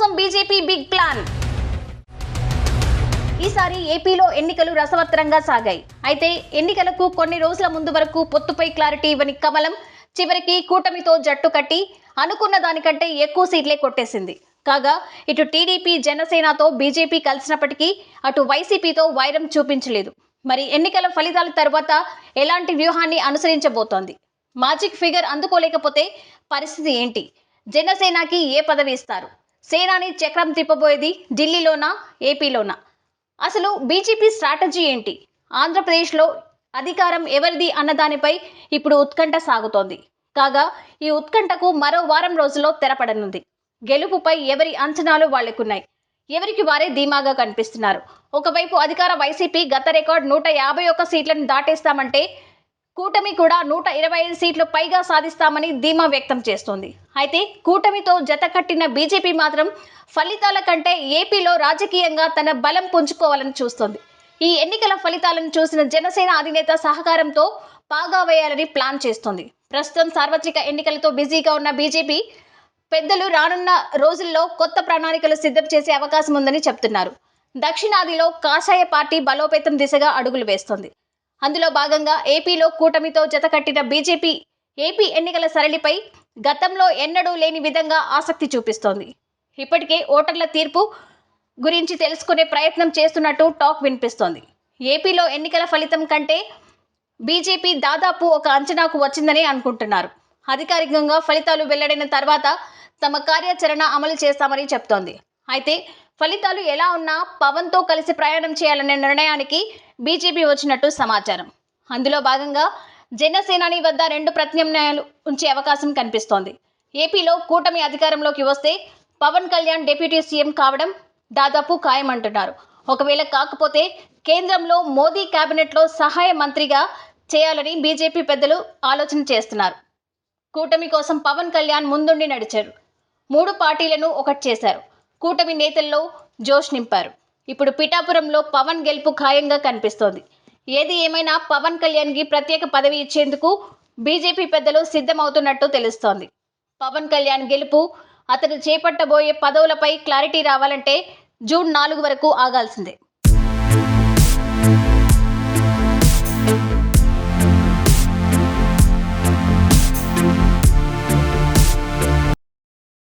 కోసం BJP big plan. ఈసారి ఏపీలో ఎన్నికలు రసవత్తరంగా సాగాయి. అయితే ఎన్నికలకు కొన్ని రోజుల ముందు వరకు పొత్తుపై క్లారిటీ ఇవ్వని కమలం చివరికి కూటమితో జట్టు కట్టి అనుకున్న దానికంటే ఎక్కువ సీట్లే కొట్టేసింది. కాగా ఇటు టీడీపీ జనసేనతో బీజేపీ కలిసినప్పటికీ అటు వైసీపీతో వైరం చూపించలేదు. మరి ఎన్నికల ఫలితాల తర్వాత ఎలాంటి వ్యూహాన్ని అనుసరించబోతోంది? మాజిక్ ఫిగర్ అందుకోలేకపోతే పరిస్థితి ఏంటి? జనసేనకి ఏ పదవి ఇస్తారు? సేనాని చక్రం తిప్పబోయేది ఢిల్లీలోనా ఏపీలోనా? అసలు బీజేపీ స్ట్రాటజీ ఏంటి? ఆంధ్రప్రదేశ్లో అధికారం ఎవరిది అన్న దానిపై ఇప్పుడు ఉత్కంఠ సాగుతోంది. కాగా ఈ ఉత్కంఠకు మరో వారం రోజుల్లో తెరపడనుంది. గెలుపుపై ఎవరి అంచనాలు వాళ్ళకున్నాయి ఎవరికి వారే ధీమాగా కనిపిస్తున్నారు? ఒకవైపు అధికార వైసీపీ గత రికార్డ్ నూట యాభై ఒక్క సీట్లను దాటేస్తామంటే కూటమి కూడా నూట ఇరవై ఐదు సీట్లు పైగా సాధిస్తామని ధీమా వ్యక్తం చేస్తోంది. అయితే కూటమితో జత కట్టిన బీజేపీ మాత్రం ఫలితాల కంటే ఏపీలో రాజకీయంగా తన బలం పుంజుకోవాలని చూస్తోంది. ఈ ఎన్నికల ఫలితాలను చూసిన జనసేన అధినేత సహకారంతో పాగా వేయాలని ప్లాన్ చేస్తోంది. ప్రస్తుతం సార్వత్రిక ఎన్నికలతో బిజీగా ఉన్న బీజేపీ పెద్దలు రానున్న రోజుల్లో కొత్త ప్రణాళికలు సిద్ధం చేసే అవకాశం ఉందని చెప్తున్నారు. దక్షిణాదిలో కాషాయ పార్టీ బలోపేతం దిశగా అడుగులు వేస్తోంది. అందులో భాగంగా ఏపీలో కూటమితో జతకట్టిన బీజేపీ ఏపీ ఎన్నికల సరళిపై గతంలో ఎన్నడూ లేని విధంగా ఆసక్తి చూపిస్తోంది. ఇప్పటికే ఓటర్ల తీర్పు గురించి తెలుసుకునే ప్రయత్నం చేస్తున్నట్టు టాక్ వినిపిస్తోంది. ఏపీలో ఎన్నికల ఫలితం కంటే బీజేపీ దాదాపు ఒక అంచనాకు వచ్చిందని అనుకుంటున్నారు. అధికారికంగా ఫలితాలు వెల్లడైన తర్వాత తమ కార్యాచరణ అమలు చేస్తామని చెప్తోంది. అయితే ఫలితాలు ఎలా ఉన్నా పవన్తో కలిసి ప్రయాణం చేయాలనే నిర్ణయానికి బీజేపీ వచ్చినట్టు సమాచారం. అందులో భాగంగా జనసేనాని వద్ద రెండు ప్రత్యామ్నాయాలు ఉంచే అవకాశం కనిపిస్తోంది. ఏపీలో కూటమి అధికారంలోకి వస్తే పవన్ కళ్యాణ్ డిప్యూటీ సీఎం కావడం దాదాపు ఖాయమంటున్నారు. ఒకవేళ కాకపోతే కేంద్రంలో మోదీ కేబినెట్లో సహాయ మంత్రిగా చేయాలని బీజేపీ పెద్దలు ఆలోచన చేస్తున్నారు. కూటమి కోసం పవన్ కళ్యాణ్ ముందుండి నడిచారు. మూడు పార్టీలను ఒకటి చేశారు. కూటమి నేతల్లో జోష్ నింపారు. ఇప్పుడు పిఠాపురంలో పవన్ గెలుపు ఖాయంగా కనిపిస్తోంది. ఏది ఏమైనా పవన్ కళ్యాణ్కి ప్రత్యేక పదవి ఇచ్చేందుకు బీజేపీ పెద్దలు సిద్ధమవుతున్నట్టు తెలుస్తోంది. పవన్ కళ్యాణ్ గెలుపు అతను చేపట్టబోయే పదవులపై క్లారిటీ రావాలంటే జూన్ నాలుగు వరకు ఆగాల్సిందే.